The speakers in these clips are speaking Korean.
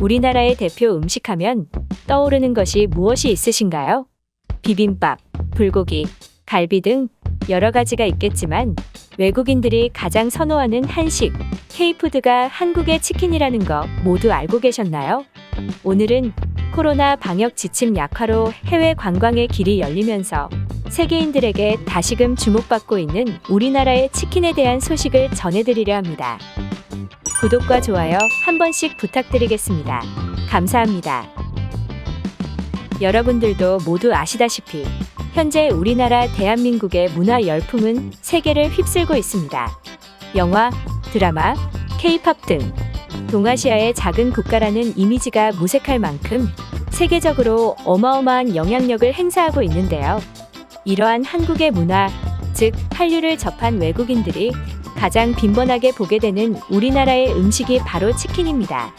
우리나라의 대표 음식 하면 떠오르는 것이 무엇이 있으신가요? 비빔밥, 불고기, 갈비 등 여러 가지가 있겠지만 외국인들이 가장 선호하는 한식, K푸드가 한국의 치킨이라는 거 모두 알고 계셨나요? 오늘은 코로나 방역 지침 약화로 해외 관광의 길이 열리면서 세계인들에게 다시금 주목받고 있는 우리나라의 치킨에 대한 소식을 전해드리려 합니다. 구독과 좋아요 한 번씩 부탁드리겠습니다. 감사합니다. 여러분들도 모두 아시다시피 현재 우리나라 대한민국의 문화 열풍은 세계를 휩쓸고 있습니다. 영화, 드라마, 케이팝 등 동아시아의 작은 국가라는 이미지가 무색할 만큼 세계적으로 어마어마한 영향력을 행사하고 있는데요. 이러한 한국의 문화, 즉 한류를 접한 외국인들이 가장 빈번하게 보게 되는 우리나라의 음식이 바로 치킨입니다.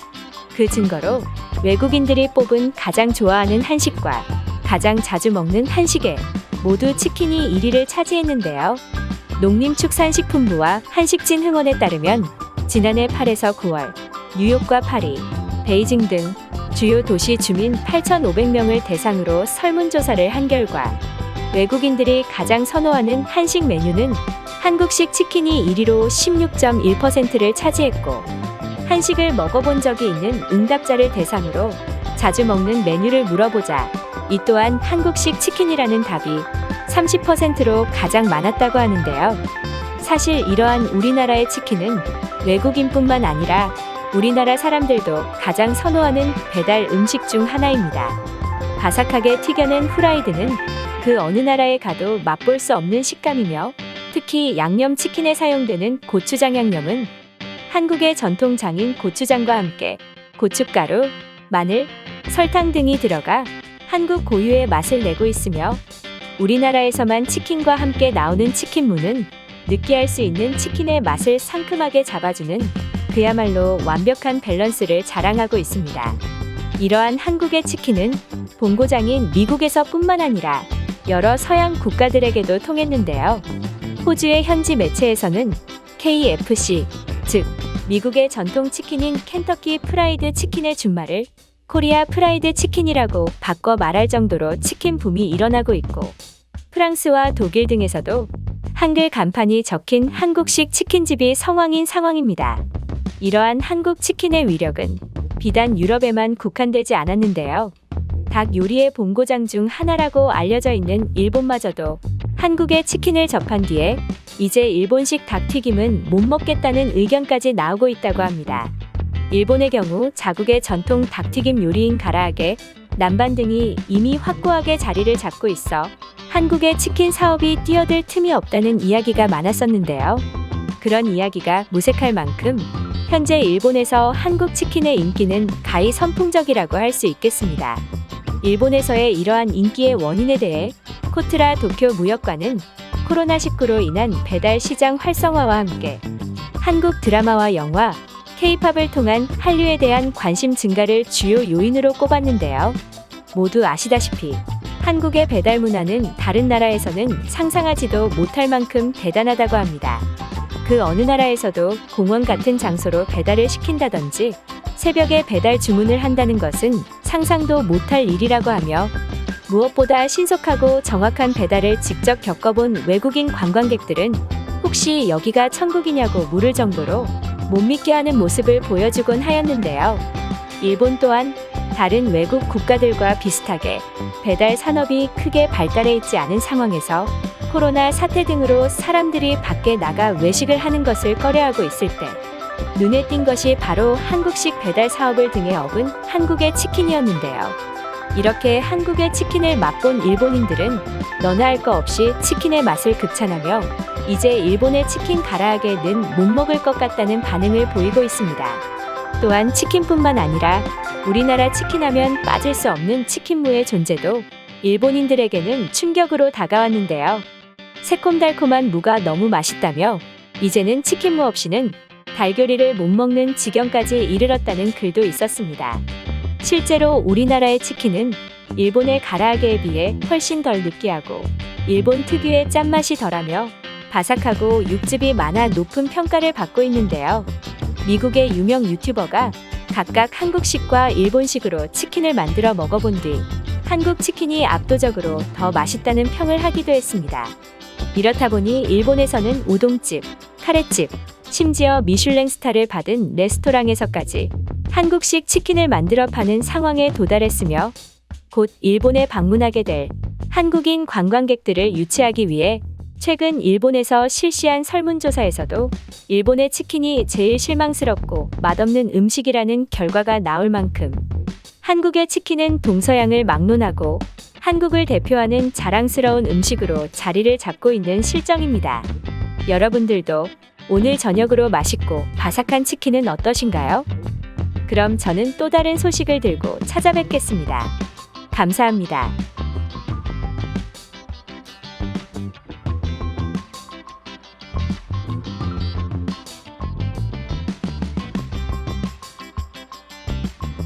그 증거로 외국인들이 뽑은 가장 좋아하는 한식과 가장 자주 먹는 한식에 모두 치킨이 1위를 차지했는데요. 농림축산식품부와 한식진 흥원에 따르면 지난해 8에서 9월 뉴욕과 파리, 베이징 등 주요 도시 주민 8,500명을 대상으로 설문조사를 한 결과 외국인들이 가장 선호하는 한식 메뉴는 한국식 치킨이 1위로 16.1%를 차지했고 한식을 먹어본 적이 있는 응답자를 대상으로 자주 먹는 메뉴를 물어보자 이 또한 한국식 치킨이라는 답이 30%로 가장 많았다고 하는데요. 사실 이러한 우리나라의 치킨은 외국인뿐만 아니라 우리나라 사람들도 가장 선호하는 배달 음식 중 하나입니다. 바삭하게 튀겨낸 후라이드는 그 어느 나라에 가도 맛볼 수 없는 식감이며 특히 양념 치킨에 사용되는 고추장 양념은 한국의 전통 장인 고추장과 함께 고춧가루, 마늘, 설탕 등이 들어가 한국 고유의 맛을 내고 있으며 우리나라에서만 치킨과 함께 나오는 치킨무는 느끼할 수 있는 치킨의 맛을 상큼하게 잡아주는 그야말로 완벽한 밸런스를 자랑하고 있습니다. 이러한 한국의 치킨은 본고장인 미국에서뿐만 아니라 여러 서양 국가들에게도 통했는데요. 호주의 현지 매체에서는 KFC, 즉 미국의 전통 치킨인 켄터키 프라이드 치킨의 준말을 코리아 프라이드 치킨이라고 바꿔 말할 정도로 치킨 붐이 일어나고 있고 프랑스와 독일 등에서도 한글 간판이 적힌 한국식 치킨집이 성황인 상황입니다. 이러한 한국 치킨의 위력은 비단 유럽에만 국한되지 않았는데요. 닭 요리의 본고장 중 하나라고 알려져 있는 일본마저도 한국의 치킨을 접한 뒤에 이제 일본식 닭튀김은 못 먹겠다는 의견까지 나오고 있다고 합니다. 일본의 경우 자국의 전통 닭튀김 요리인 가라아게, 남반 등이 이미 확고하게 자리를 잡고 있어 한국의 치킨 사업이 뛰어들 틈이 없다는 이야기가 많았었는데요. 그런 이야기가 무색할 만큼 현재 일본에서 한국 치킨의 인기는 가히 선풍적이라고 할 수 있겠습니다. 일본에서의 이러한 인기의 원인에 대해 코트라 도쿄 무역관은 코로나19로 인한 배달 시장 활성화와 함께 한국 드라마와 영화, K-팝을 통한 한류에 대한 관심 증가를 주요 요인으로 꼽았는데요. 모두 아시다시피 한국의 배달 문화는 다른 나라에서는 상상하지도 못할 만큼 대단하다고 합니다. 그 어느 나라에서도 공원 같은 장소로 배달을 시킨다든지 새벽에 배달 주문을 한다는 것은 상상도 못할 일이라고 하며 무엇보다 신속하고 정확한 배달을 직접 겪어본 외국인 관광객들은 혹시 여기가 천국이냐고 물을 정도로 못 믿게 하는 모습을 보여주곤 하였는데요. 일본 또한 다른 외국 국가들과 비슷하게 배달 산업이 크게 발달해 있지 않은 상황에서 코로나 사태 등으로 사람들이 밖에 나가 외식을 하는 것을 꺼려하고 있을 때 눈에 띈 것이 바로 한국식 배달 사업을 등에 업은 한국의 치킨이었는데요. 이렇게 한국의 치킨을 맛본 일본인들은 너나 할거 없이 치킨의 맛을 극찬하며 이제 일본의 치킨 가라아게는 못 먹을 것 같다는 반응을 보이고 있습니다. 또한 치킨뿐만 아니라 우리나라 치킨하면 빠질 수 없는 치킨무의 존재도 일본인들에게는 충격으로 다가왔는데요. 새콤달콤한 무가 너무 맛있다며 이제는 치킨무 없이는 달걀이를 못 먹는 지경까지 이르렀다는 글도 있었습니다. 실제로 우리나라의 치킨은 일본의 가라아게에 비해 훨씬 덜 느끼하고 일본 특유의 짠맛이 덜하며 바삭하고 육즙이 많아 높은 평가를 받고 있는데요. 미국의 유명 유튜버가 각각 한국식과 일본식으로 치킨을 만들어 먹어본 뒤 한국 치킨이 압도적으로 더 맛있다는 평을 하기도 했습니다. 이렇다 보니 일본에서는 우동집, 카레집, 심지어 미슐랭 스타를 받은 레스토랑에서까지 한국식 치킨을 만들어 파는 상황에 도달했으며 곧 일본에 방문하게 될 한국인 관광객들을 유치하기 위해 최근 일본에서 실시한 설문조사에서도 일본의 치킨이 제일 실망스럽고 맛없는 음식이라는 결과가 나올 만큼 한국의 치킨은 동서양을 막론하고 한국을 대표하는 자랑스러운 음식으로 자리를 잡고 있는 실정입니다. 여러분들도 오늘 저녁으로 맛있고 바삭한 치킨은 어떠신가요? 그럼 저는 또 다른 소식을 들고 찾아뵙겠습니다. 감사합니다.